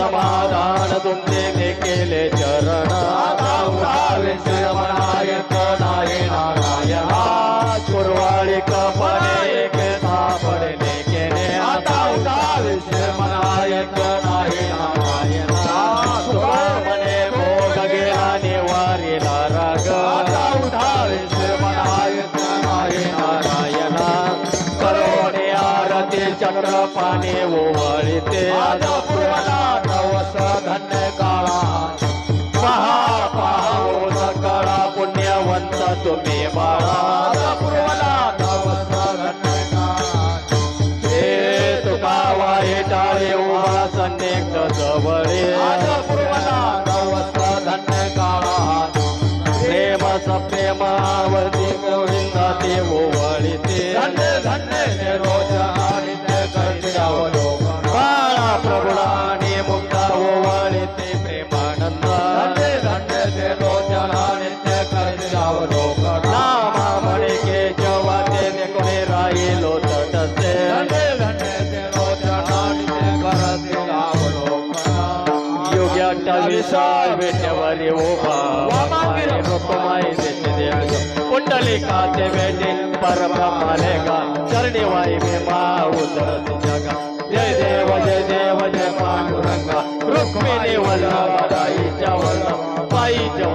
समाधान तुमचे केले चरण श्रमणायक नाही नारायणा कुरवाळी कपडे एक सापडले केले आता उठावे श्रमणायक नाही नारायणा म्हणे भोग गेला निवारीला राग डोंगर पाने ओवाळीते आदापूरला नवस धन्य काळा पहा पाहून कळा पुण्यवंत तुम्ही बाळा. आदापूरला नवस धन्य काळा हे तुका वाईटाळे उभा सन्निग्ध जवळे. देव कुंडलिकाचे बेटे पर मलेगा चरणी वाई में उतरत जगा जय देव जय देव जय पांडुरंगा। रुक्मिणी वल्लभ वल्लभ पायीच्या पाई जय देव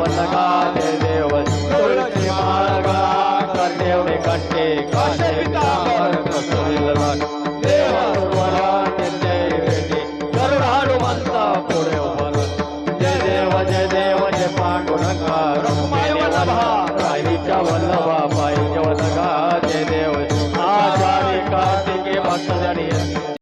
Roma.